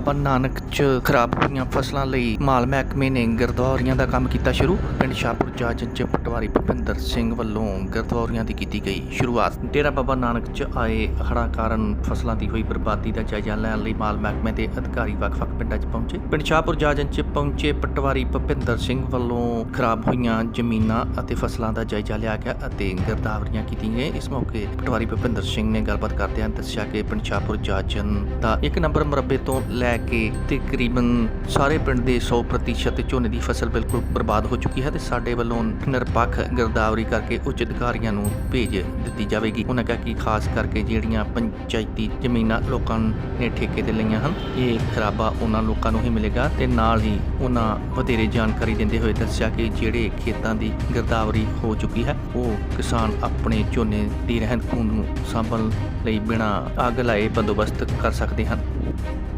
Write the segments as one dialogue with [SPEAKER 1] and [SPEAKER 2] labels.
[SPEAKER 1] ਬਾਬਾ ਨਾਨਕ ਚ ਖਰਾਬ ਹੋਈਆਂ ਫਸਲਾਂ ਲਈ ਮਾਲ ਮਹਿਕਮੇ ਨੇ ਗਿਰਦੌਰੀਆਂ ਦਾ ਕੰਮ ਕੀਤਾ ਸ਼ੁਰੂ। ਪਿੰਡ ਸ਼ਾਹਪੁਰ ਜਾਜਨ ਚ ਪਟਵਾਰੀ ਭੁਪਿੰਦਰ ਸਿੰਘ ਵੱਲੋਂ ਗਿਰਦੌਰੀਆਂ ਦੀ ਕੀਤੀ ਗਈ ਸ਼ੁਰੂਆਤ। ਡੇਰਾ ਬਾਬਾ ਨਾਨਕ ਚ ਆਏ ਹੜ੍ਹਾਂ ਕਾਰਨ ਫਸਲਾਂ ਦੀ ਹੋਈ ਬਰਬਾਦੀ ਦਾ ਜਾਇਜ਼ਾ ਲੈਣ ਲਈ ਮਾਲ ਮਹਿਕਮੇ ਦੇ ਅਧਿਕਾਰੀ ਵੱਖ-ਵੱਖ ਪਿੰਡਾਂ 'ਚ ਪਹੁੰਚੇ। ਪਿੰਡ ਸ਼ਾਹਪੁਰ ਜਾਜਨ 'ਚ ਪਹੁੰਚੇ ਪਟਵਾਰੀ ਭੁਪਿੰਦਰ ਸਿੰਘ ਵੱਲੋਂ ਖਰਾਬ ਹੋਈਆਂ ਜ਼ਮੀਨਾਂ ਅਤੇ ਫਸਲਾਂ ਦਾ ਜਾਇਜ਼ਾ ਲਿਆ ਗਿਆ ਅਤੇ ਗਿਰਦਾਵਰੀਆਂ ਕੀਤੀਆਂ ਗਈਆਂ। ਇਸ ਮੌਕੇ ਪਟਵਾਰੀ ਭੁਪਿੰਦਰ ਸਿੰਘ ਨੇ ਗੱਲਬਾਤ ਕਰਦਿਆਂ ਦੱਸਿਆ ਕਿ ਪਿੰਡ ਸ਼ਾਹਪੁਰ ਜਾਜਨ ਦਾ ਇੱਕ ਨੰਬਰ ਮਰਬੇ ਤੋਂ ਲੈ ਕੇ ਤਕਰੀਬਨ ਸਾਰੇ ਪਿੰਡ ਦੇ 100% ਝੋਨੇ ਦੀ ਫਸਲ ਬਿਲਕੁਲ ਬਰਬਾਦ ਹੋ ਚੁੱਕੀ ਹੈ ਤੇ ਸਾਡੇ ਵੱਲੋਂ ਨਿਰਪੱਖ ਗਿਰਦਾਵਰੀ ਕਰਕੇ ਉੱਚ ਅਧਿਕਾਰੀਆਂ ਨੂੰ ਭੇਜ ਦਿੱਤੀ ਜਾਵੇਗੀ। ਉਹਨਾਂ ਕਿਹਾ ਕਿ ਖਾਸ ਕਰਕੇ ਜਿਹੜੀਆਂ ਪੰਚਾਇਤੀ ਜ਼ਮੀਨਾਂ ਲੋਕਾਂ ਨੇ ਠੇਕੇ ਤੇ ਲਈਆਂ ਹਨ, ਇਹ ਖਰਾਬਾ ਉਹਨਾਂ ਲੋਕਾਂ ਨੂੰ ਹੀ ਮਿਲੇਗਾ ਤੇ ਨਾਲ ਹੀ ਉਹਨਾਂ ਵਧੇਰੇ ਜਾਣਕਾਰੀ ਦਿੰਦੇ ਹੋਏ ਦੱਸਿਆ ਕਿ ਜਿਹੜੇ ਖੇਤਾਂ ਦੀ ਗਿਰਦਾਵਰੀ ਹੋ ਚੁੱਕੀ ਹੈ, ਉਹ ਕਿਸਾਨ ਆਪਣੇ ਝੋਨੇ ਦੀ ਰਹਿੰਦ ਖੂੰਹਦ ਨੂੰ ਸਾਂਭਣ ਲਈ ਬਿਨਾਂ ਅੱਗ ਲਾਏ ਬੰਦੋਬਸਤ ਕਰ ਸਕਦੇ ਹਨ।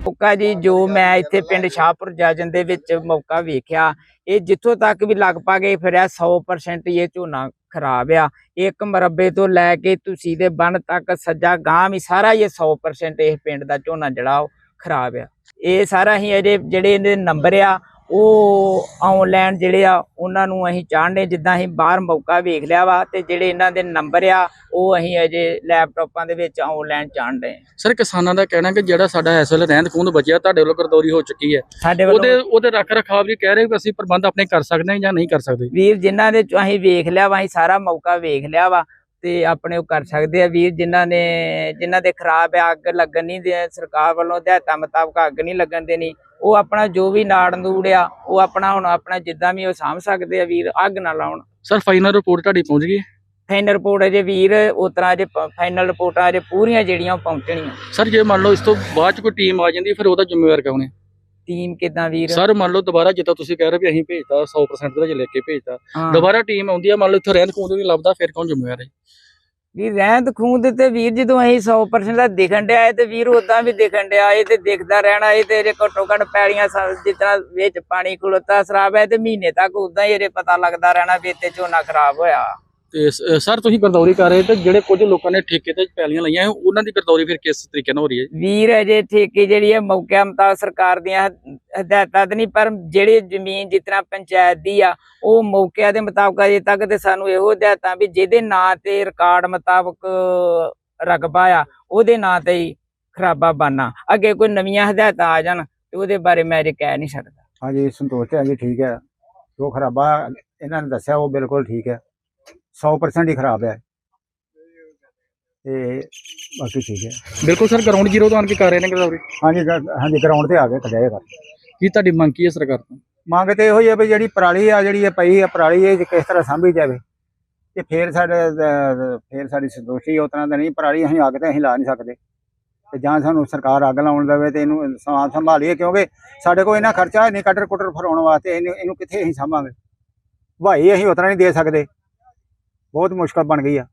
[SPEAKER 2] ਮੌਕਾ ਜੀ, ਜੋ ਮੈਂ ਇੱਥੇ ਪਿੰਡ ਸ਼ਾਹਪੁਰ ਜਾਜਨ ਦੇ ਵਿੱਚ ਮੌਕਾ ਵੇਖਿਆ, ਇਹ ਜਿੱਥੋਂ ਤੱਕ ਵੀ ਲਗਭਗ ਇਹ ਫਿਰਿਆ 100% ਇਹ ਝੋਨਾ ਖਰਾਬ ਆ। ਇੱਕ ਮਰਬੇ ਤੋਂ ਲੈ ਕੇ ਤੁਸੀਂ ਦੇ ਬਨ ਤੱਕ ਸੱਜਾ ਗਾਂ ਵੀ ਸਾਰਾ ਹੀ ਇਹ 100% ਇਹ ਪਿੰਡ ਦਾ ਝੋਨਾ ਜਿਹੜਾ ਉਹ ਖਰਾਬ ਆ। ਇਹ ਸਾਰਾ ਹੀ ਇਹਦੇ ਜਿਹੜੇ ਇਹਦੇ ਨੰਬਰ ਆ ਉਹ ਆਨਲਾਈਨ ਜਿਹੜੇ ਆ ਉਹਨਾਂ ਨੂੰ ਅਸੀਂ ਚਾਹਣੇ ਜਿੱਦਾਂ ਅਸੀਂ ਬਾਹਰ ਮੌਕਾ ਵੇਖ ਲਿਆ ਵਾ ਤੇ ਜਿਹੜੇ ਇਹਨਾਂ ਦੇ ਨੰਬਰ ਆ ਉਹ ਅਸੀਂ ਅਜੇ ਲੈਪਟਾਪਾਂ ਦੇ ਵਿੱਚ ਆਨਲਾਈਨ ਚਾਹਣ ਰਹੇ
[SPEAKER 3] ਸਰ ਕਿਸਾਨਾਂ ਦਾ ਕਹਿਣਾ ਕਿ ਜਿਹੜਾ ਸਾਡਾ ਇਸ ਵੇਲੇ ਰਹਿੰਦ ਖੂੰਦ ਬਚਿਆ ਤੁਹਾਡੇ ਵੱਲੋਂ ਗਰਦੌਰੀ ਹੋ ਚੁੱਕੀ ਹੈ। ਉਹਦੇ ਉਹਦੇ ਰੱਖ ਰਖਾਵ ਲਈ ਕਹਿ ਰਹੇ ਵੀ ਅਸੀਂ ਪ੍ਰਬੰਧ ਆਪਣੇ ਕਰ ਸਕਦੇ ਹਾਂ ਜਾਂ ਨਹੀਂ ਕਰ ਸਕਦੇ?
[SPEAKER 2] ਵੀਰ ਜਿਨ੍ਹਾਂ ਦੇ ਅਸੀਂ ਵੇਖ ਲਿਆ ਵਾ ਅਸੀਂ ਸਾਰਾ ਮੌਕਾ ਵੇਖ ਲਿਆ ਵਾ ਤੇ ਆਪਣੇ ਉਹ ਕਰ ਸਕਦੇ ਆ ਵੀਰ ਜਿਨ੍ਹਾਂ ਨੇ ਜਿਨ੍ਹਾਂ ਦੇ ਖਰਾਬ ਆ ਅੱਗ ਲੱਗਣ ਨਹੀਂ ਦੇ ਸਰਕਾਰ ਵੱਲੋਂ ਹਦਾਇਤਾਂ ਮੁਤਾਬਕ ਅੱਗ ਨਹੀਂ ਲੱਗਣ ਦੇਣੀ ਉਹ ਆਪਣਾ ਜੋ ਵੀ ਨਾੜ ਨੂੜ ਆ ਉਹ ਆਪਣਾ ਹੁਣ ਆਪਣਾ ਜਿੱਦਾਂ ਵੀ ਉਹ ਸਾਂਭ ਸਕਦੇ ਆ ਵੀਰ ਅੱਗ ਨਾ ਲਾਉਣ।
[SPEAKER 3] ਸਰ ਫਾਈਨਲ ਰਿਪੋਰਟ ਤੁਹਾਡੀ ਪਹੁੰਚ ਗਈ?
[SPEAKER 2] ਫਾਈਨਲ ਰਿਪੋਰਟ ਅਜੇ ਵੀਰ ਉਸ ਤਰ੍ਹਾਂ ਅਜੇ ਫਾਈਨਲ ਰਿਪੋਰਟਾਂ ਅਜੇ ਪੂਰੀਆਂ ਜਿਹੜੀਆਂ ਪਹੁੰਚਣੀਆਂ।
[SPEAKER 3] ਸਰ ਜੇ ਮੰਨ ਲਓ ਇਸ ਤੋਂ ਬਾਅਦ ਚ ਕੋਈ ਟੀਮ ਆ ਜਾਂਦੀ ਫਿਰ ਉਹਦਾ ਜ਼ਿੰਮੇਵਾਰ ਕੌਣ ਹੈ?
[SPEAKER 2] ਟੀਮ ਕਿਦਾਂ ਵੀਰ?
[SPEAKER 3] ਸਰ ਮੰਨ ਲਓ ਦੁਬਾਰਾ ਜਿੱਦਾਂ ਤੁਸੀਂ ਕਹਿ ਰਹੇ ਵੀ ਅਸੀਂ ਭੇਜਤਾ 100% ਦੇ ਵਿੱਚ ਲੈ ਕੇ ਭੇਜਤਾ।
[SPEAKER 2] ਹਾਂ।
[SPEAKER 3] ਦੁਬਾਰਾ ਟੀਮ ਆਉਂਦੀ ਹੈ ਮੰਨ ਲਓ ਇੱਥੇ ਰਹਿੰਦ ਖੂੰਦ ਨਹੀਂ ਲੱਭਦਾ ਫਿਰ ਕੌਣ ਜ਼ਿੰਮੇਵਾਰ ਹੈ?
[SPEAKER 2] ਵੀਰ ਰਹਿੰਦ ਖੂੰਦ ਤੇ ਵੀਰ ਜਦੋਂ ਅਸੀਂ 100% ਦਾ ਦਿਖਣ ਡਿਆ ਇਹ ਤੇ ਵੀਰ ਉਦਾਂ ਵੀ ਦਿਖਣ ਡਿਆ ਇਹ ਤੇ ਦਿਖਦਾ ਰਹਿਣਾ ਇਹ ਤੇ ਇਹਦੇ ਘੱਟੋ ਘੱਟ ਪੈੜੀਆਂ ਸ- ਤਰ੍ਹਾਂ ਵਿੱਚ ਪਾਣੀ ਖਲੋਤਾ ਖਰਾਬ ਹੈ ਤੇ ਮਹੀਨੇ ਤੱਕ ਉਦਾਂ ਹੀ ਇਹਦੇ ਪਤਾ ਲੱਗਦਾ ਰਹਿਣਾ ਵੀ ਇੱਥੇ ਝੋਨਾ ਖਰਾਬ ਹੋਇਆ।
[SPEAKER 3] ਤੇ ਸਰ ਤੁਸੀਂ ਗਰਦੌਰੀ ਕਰ ਰਹੇ ਤੇ ਜਿਹੜੇ ਕੁਝ ਲੋਕਾਂ ਨੇ ਠੇਕੇ ਤੇ ਪੈਲੀਆਂ ਲਈਆਂ ਉਹਨਾਂ ਦੀ ਗਰਦੌਰੀ ਫਿਰ ਕਿਸ ਤਰੀਕੇ ਨਾਲ ਹੋ ਰਹੀ ਹੈ?
[SPEAKER 2] ਵੀਰ ਅਜੇ ਠੇਕੇ ਜਿਹੜੀ ਹੈ ਮੌਕਿਆਂ ਮੁਤਾਬਕ ਸਰਕਾਰ ਦੀਆਂ ਹਦ- ਹਦਾਇਤਾਂ ਤੇ ਨਹੀਂ ਪਰ ਜਿਹੜੀ ਜ਼ਮੀਨ ਜਿਸ ਤਰ੍ਹਾਂ ਪੰਚਾਇਤ ਦੀ ਆ ਉਹ ਮੌਕਿਆਂ ਦੇ ਮੁਤਾਬਕ ਅਜੇ ਤੱਕ ਤੇ ਸਾਨੂੰ ਇਹੋ ਹਦਾਇਤਾਂ ਵੀ ਜਿਹਦੇ ਨਾਂ ਤੇ ਰਿਕਾਰਡ ਮੁਤਾਬਕ ਰਕਬਾ ਆ ਉਹਦੇ ਨਾਂ ਤੇ ਹੀ ਖਰਾਬਾ ਬਾਨਾ ਅੱਗੇ ਕੋਈ ਨਵੀਆਂ ਹਦਾਇਤਾਂ ਆ ਜਾਣ ਤੇ ਉਹਦੇ ਬਾਰੇ ਮੈਂ ਅਜੇ ਕਹਿ ਨਹੀਂ ਸਕਦਾ।
[SPEAKER 4] ਹਾਂਜੀ ਸੰਤੋਸ਼ ਹੈ ਜੀ ਠੀਕ ਹੈ। ਜੋ ਖਰਾਬਾ ਇਹਨਾਂ ਨੇ ਦੱਸਿਆ ਉਹ ਬਿਲਕੁਲ ਠੀਕ ਹੈ। 100% ਹੀ ਖਰਾਬ ਹੈ। ਤੇ ਬਾਕੀ ਠੀਕ ਹੈ।
[SPEAKER 3] ਬਿਲਕੁਲ ਸਰ ਗਰਾਊਂਡ ਜ਼ੀਰੋ ਤੋਂ ਆਣ ਕੇ ਕਰ ਰਹੇ ਨੇ ਗਰਦੌਰੀ
[SPEAKER 4] ਹਾਂਜੀ ਗ- ਹਾਂਜੀ ਗਰਾਊਂਡ ਤੇ ਆ ਗਏ ਖੜਿਆ ਕਰ
[SPEAKER 3] ਕੀ ਤੁਹਾਡੀ ਮੰਗ ਕੀ ਹੈ ਸਰਕਾਰ ਤੋਂ?
[SPEAKER 4] ਮੰਗ ਤੇ ਇਹੋ ਹੀ ਹੈ ਵੀ ਜਿਹੜੀ ਪਰਾਲੀ ਆ ਜਿਹੜੀ ਇਹ ਪਈ ਆ ਪਰਾਲੀ ਇਹ ਕਿਸ ਤਰ੍ਹਾਂ ਸਾਂਭੀ ਜਾਵੇ ਤੇ ਫੇਰ ਸਾਡੇ ਅਹ, ਫੇਰ ਸਾਡੀ ਸੰਤੋਸ਼ੀ ਉਸ ਤਰ੍ਹਾਂ ਦਾ ਨਹੀਂ ਪਰਾਲੀ ਅਸੀਂ ਅੱਗ ਤੇ ਅਸੀਂ ਲਾ ਨਹੀਂ ਸਕਦੇ। ਤੇ ਜਾਂ ਸਾਨੂੰ ਸਰਕਾਰ ਅੱਗ ਲਾਉਣ ਦੇਵੇ ਤੇ ਇਹਨੂੰ ਸਾਂ ਸੰਭਾਲੀਏ ਕਿਉਂਕਿ ਸਾਡੇ ਕੋਲ ਇਹਨਾਂ ਖਰਚਾ ਨਹੀਂ ਕਟਰ ਕੁਟਰ ਫਰਾਉਣ ਵਾਸਤੇ ਇਹਨੂੰ ਇਹਨੂੰ ਕਿੱਥੇ ਅਸੀਂ ਸਾਂਭਾਂਗੇ? ਭਾਈ ਅਸੀਂ ਉਤਰਾ ਨਹੀਂ ਦੇ ਸਕਦੇ। ਬਹੁਤ ਮੁਸ਼ਕਲ ਬਣ ਗਈ ਆ।